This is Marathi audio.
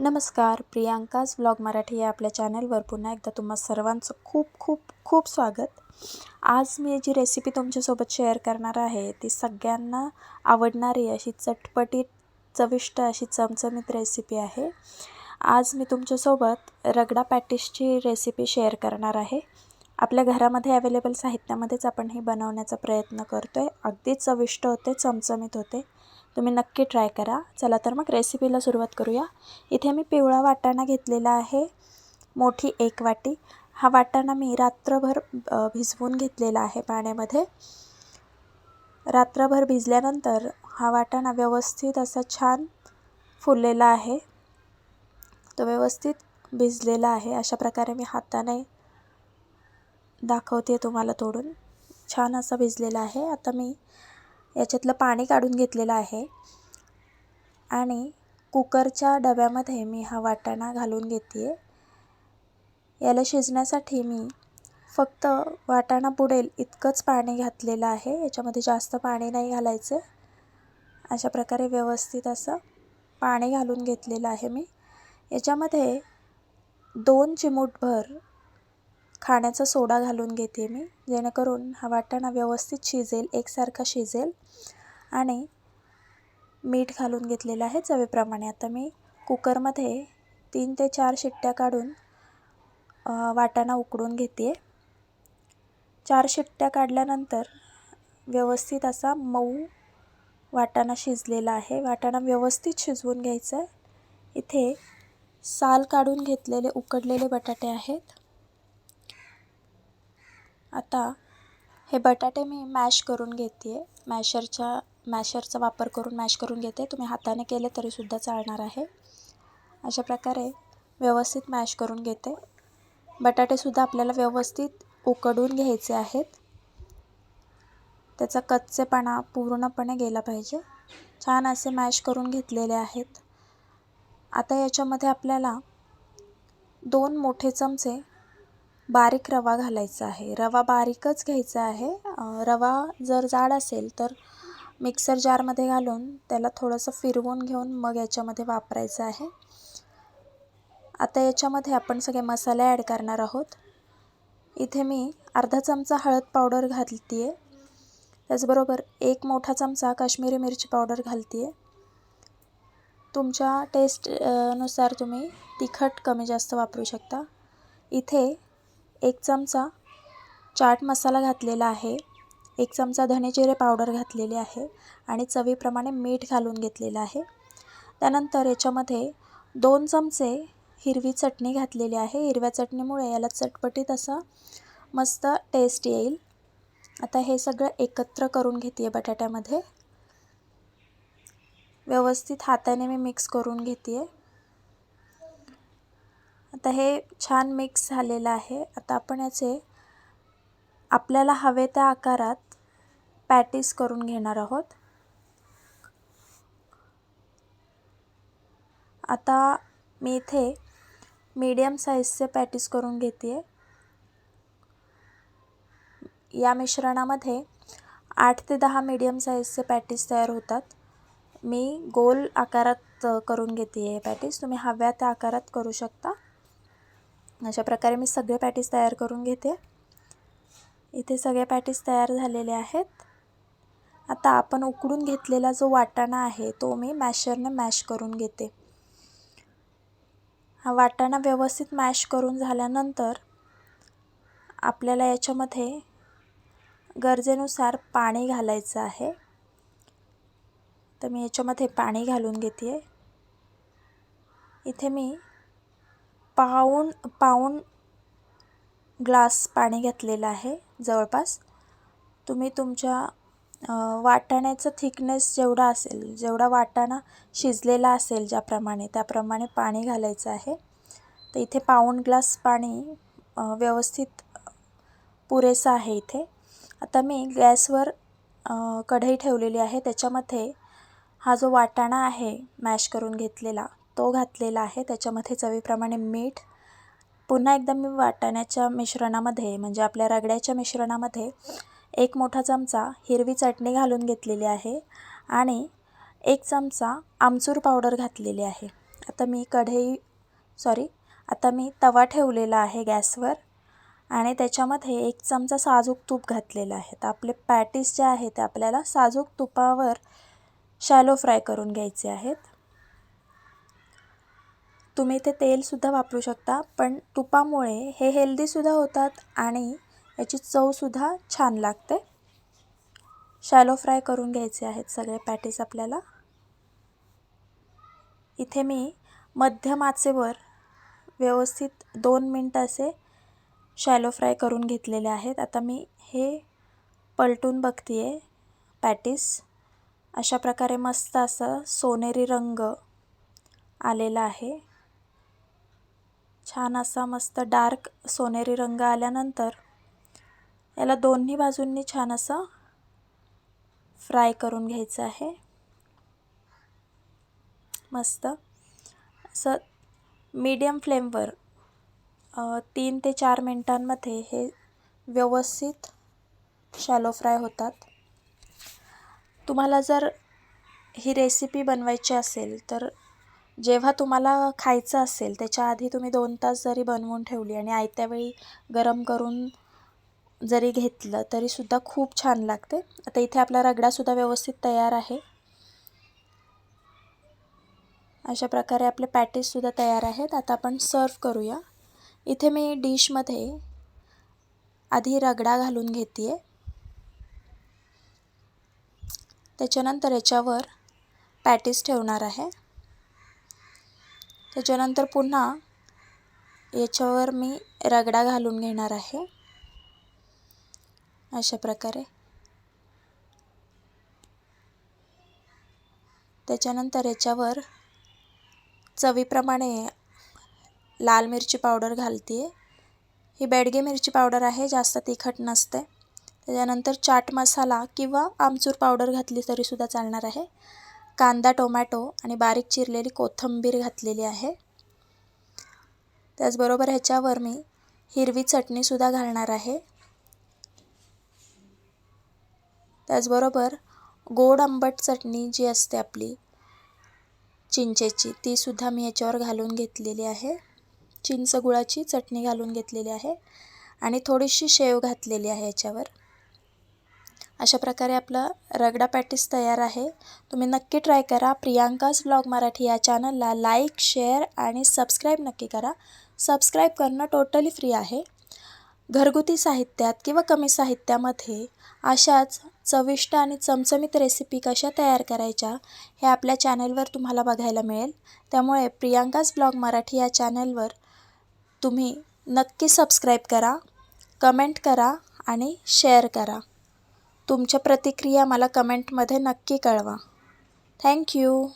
नमस्कार प्रियांकाज ब्लॉग मराठी या आपल्या चॅनलवर पुन्हा एकदा तुम्हा सर्वांचं खूप खूप खूप स्वागत. आज मी जी रेसिपी तुमच्यासोबत शेअर करणार आहे ती सगळ्यांना आवडणारी अशी चटपटीत चविष्ट अशी चमचमीत रेसिपी आहे. आज मी तुमच्यासोबत रगडा पॅटिसची रेसिपी शेअर करणार आहे. आपल्या घरामध्ये अवेलेबल साहित्यामध्येच आपण हे बनवण्याचा प्रयत्न करतो आहे अगदी चविष्ट होते चमचमीत होते. तुम्ही नक्की ट्राय करा. चला तर मग रेसिपीला सुरुवात करूया. इथे मी पिवळा वाटाणा घेतलेला आहे. मोठी एक वाटी. हा वाटाणा मी रात्रभर भिजवून घेतलेला आहे पाण्यामध्ये. रात्रभर भिजल्यानंतर हा वाटाणा व्यवस्थित असा छान फुललेला आहे. तो व्यवस्थित भिजलेला आहे. अशा प्रकारे मी हाताने दाखवते तुम्हाला तोडून. छान असा भिजलेला आहे. आता मी याच्यातलं पाणी काढून घेतलेलं आहे. आणि कुकरच्या डब्यामध्ये मी हा वाटाणा घालून घेते आहे याला शिजण्यासाठी मी फक्त वाटाणा बुडेल इतकंच पाणी घातलेलं आहे. याच्यामध्ये जास्त पाणी नाही घालायचं. अशा प्रकारे व्यवस्थित असं पाणी घालून घेतलेलं आहे मी. याच्यामध्ये दोन चिमूटभर खाण्याचा सोडा घालून घेते मी. जेणेकरून हा वाटाणा व्यवस्थित शिजेल एकसारखा शिजेल आणि मीठ घालून घेतलेलं आहे चवीप्रमाणे. आता मी कुकरमध्ये तीन ते चार शिट्ट्या काढून वाटाणा उकडून घेते चार शिट्ट्या काढल्यानंतर व्यवस्थित असा मऊ वाटाणा शिजलेला आहे. वाटाणा व्यवस्थित शिजवून घ्यायचं आहे इथे साल काढून घेतलेले उकडलेले बटाटे आहेत. आता हे बटाटे मी मॅश करून घेते आहे मॅशरच्या मॅशरचा वापर करून मॅश करून घेते तुम्ही हाताने केले तरीसुद्धा चालणार आहे. अशा प्रकारे व्यवस्थित मॅश करून घेते. बटाटेसुद्धा आपल्याला व्यवस्थित उकडून घ्यायचे आहेत. त्याचा कच्चेपणा पूर्णपणे गेला पाहिजे. छान असे मॅश करून घेतलेले आहेत. आता याच्यामध्ये आपल्याला दोन मोठे चमचे बारीक रवा घालायचा आहे. रवा बारीकच घ्यायचा आहे. रवा जर जाड असेल तर मिक्सर जारमध्ये घालून त्याला थोडंसं फिरवून घेऊन मग याच्यामध्ये वापरायचं आहे. आता याच्यामध्ये आपण सगळे मसाले ॲड करणार आहोत. इथे मी अर्धा चमचा हळद पावडर घालते आहे त्याचबरोबर एक मोठा चमचा काश्मीरी मिरची पावडर घालते आहे तुमच्या टेस्टनुसार तुम्ही तिखट कमी जास्त वापरू शकता. इथे एक चमचा चाट मसाला घातलेला आहे. एक चमचा धने पावडर घातलेली आहे आणि चवीप्रमाणे मीठ घालून घेतलेलं आहे. त्यानंतर याच्यामध्ये दोन चमचे हिरवी चटणी घातलेली आहे. हिरव्या चटणीमुळे याला चटपटीत असं मस्त टेस्ट येईल. आता हे सगळं एकत्र करून घेते आहे बटाट्यामध्ये. व्यवस्थित हाताने मी मिक्स करून घेते आहे आता हे छान मिक्स झालेलं आहे. आता आपण याचे आपल्याला हवे त्या आकारात पॅटीस करून घेणार आहोत. आता मी इथे मीडियम साईजचे पॅटीस करून घेते आहे या मिश्रणामध्ये आठ ते दहा मीडियम साईजचे पॅटीस तयार होतात. मी गोल आकारात करून घेते आहे पॅटीस तुम्ही हव्या त्या आकारात करू शकता. अशा प्रकारे मी सगळे पॅटीस तयार करून घेते. इथे सगळे पॅटीस तयार झालेले आहेत. आता आपण उकडून घेतलेला जो वाटाणा आहे तो मी मॅशरने मॅश करून घेते. हा वाटाणा व्यवस्थित मॅश करून झाल्यानंतर आपल्याला याच्यामध्ये गरजेनुसार पाणी घालायचं आहे. तर मी याच्यामध्ये पाणी घालून घेते इथे मी पाऊण पाऊण ग्लास पाणी घेतलेलं आहे जवळपास. तुम्ही तुमच्या वाटाण्याचं थिकनेस जेवढा असेल जेवढा वाटाणा शिजलेला असेल ज्याप्रमाणे त्याप्रमाणे पाणी घालायचं आहे. तर इथे पाऊण ग्लास पाणी व्यवस्थित पुरेसं आहे इथे. आता मी गॅसवर कढई ठेवलेली आहे. त्याच्यामध्ये हा जो वाटाणा आहे मॅश करून घेतलेला तो घातलेला आहे. त्याच्यामध्ये चवीप्रमाणे मीठ पुन्हा एकदा मी वाटाण्याच्या मिश्रणामध्ये म्हणजे आपल्या रगड्याच्या मिश्रणामध्ये एक मोठा चमचा हिरवी चटणी घालून घेतलेली आहे आणि एक चमचा आमचूर पावडर घातलेली आहे. आता मी कढई सॉरी आता मी तवा ठेवलेला आहे गॅसवर आणि त्याच्यामध्ये एक चमचा साजूक तूप घातलेलं आहे. तर आपले पॅटीस जे आहे ते आपल्याला साजूक तुपावर शॅलो फ्राय करून घ्यायचे आहेत. तुम्ही ते तेलसुद्धा वापरू शकता पण तुपामुळे हे हेल्दीसुद्धा होतात आणि याची चवसुद्धा छान लागते. शॅलो फ्राय करून घ्यायचे आहेत सगळे पॅटीस आपल्याला. इथे मी मध्यम आचेवर व्यवस्थित दोन मिनटं असे शॅलो फ्राय करून घेतलेले आहेत. आता मी हे पलटून बघते आहे पॅटीस अशा प्रकारे मस्त असं सोनेरी रंग आलेला आहे. छान असा मस्त डार्क सोनेरी रंग आल्यानंतर याला दोन्ही बाजूंनी छान असं फ्राय करून घ्यायचं आहे. मस्त. असं मीडियम फ्लेमवर तीन ते चार मिनटांमध्ये हे व्यवस्थित शॅलो फ्राय होतात. तुम्हाला जर ही रेसिपी बनवायची असेल तर जेव्हा तुम्हाला खायचं असेल त्याच्या आधी तुम्ही दोन तास जरी बनवून ठेवली आणि आयत्या वेळी गरम करून जरी घेतलं तरीसुद्धा खूप छान लागते. आता इथे आपला रगडासुद्धा व्यवस्थित तयार आहे. अशा प्रकारे आपले पॅटीससुद्धा तयार आहेत. आता आपण सर्व करूया. इथे मी डिशमध्ये आधी रगडा घालून घेते आहे त्याच्यानंतर याच्यावर पॅटीस ठेवणार आहे. त्याच्यानंतर पुन्हा याच्यावर मी रगडा घालून घेणार आहे. अशा प्रकारे. त्याच्यानंतर याच्यावर चवीप्रमाणे लाल मिरची पावडर घालते आहे ही बेडगे मिरची पावडर आहे जास्त तिखट नसते. त्याच्यानंतर चाट मसाला किंवा आमचूर पावडर घातली तरीसुद्धा चालणार आहे. कांदा टोमॅटो आणि बारीक चिरलेली कोथिंबीर घातलेली आहे. त्याचबरोबर ह्याच्यावर मी हिरवी चटणीसुद्धा घालणार आहे. त्याचबरोबर गोड आंबट चटणी जी असते आपली चिंचेची तीसुद्धा मी याच्यावर घालून घेतलेली आहे. चिंच गुळाची चटणी घालून घेतलेली आहे. आणि थोडीशी शेव घातलेली आहे याच्यावर अशा प्रकारे आपलं रगडा पॅटीस तयार आहे. तुम्ही नक्की ट्राय करा. प्रियांकाज ब्लॉग मराठी या चॅनलला लाईक शेअर आणि सबस्क्राईब नक्की करा. सबस्क्राईब करणं टोटली फ्री आहे. घरगुती साहित्यात किंवा कमी साहित्यामध्ये अशाच चविष्ट आणि चमचमीत रेसिपी कशा तयार करायच्या हे आपल्या चॅनलवर तुम्हाला बघायला मिळेल. त्यामुळे प्रियांकाज ब्लॉग मराठी या चॅनलवर तुम्ही नक्की सबस्क्राईब करा कमेंट करा आणि शेअर करा. तुमच्या प्रतिक्रिया मला कमेंटमध्ये नक्की कळवा. थँक्यू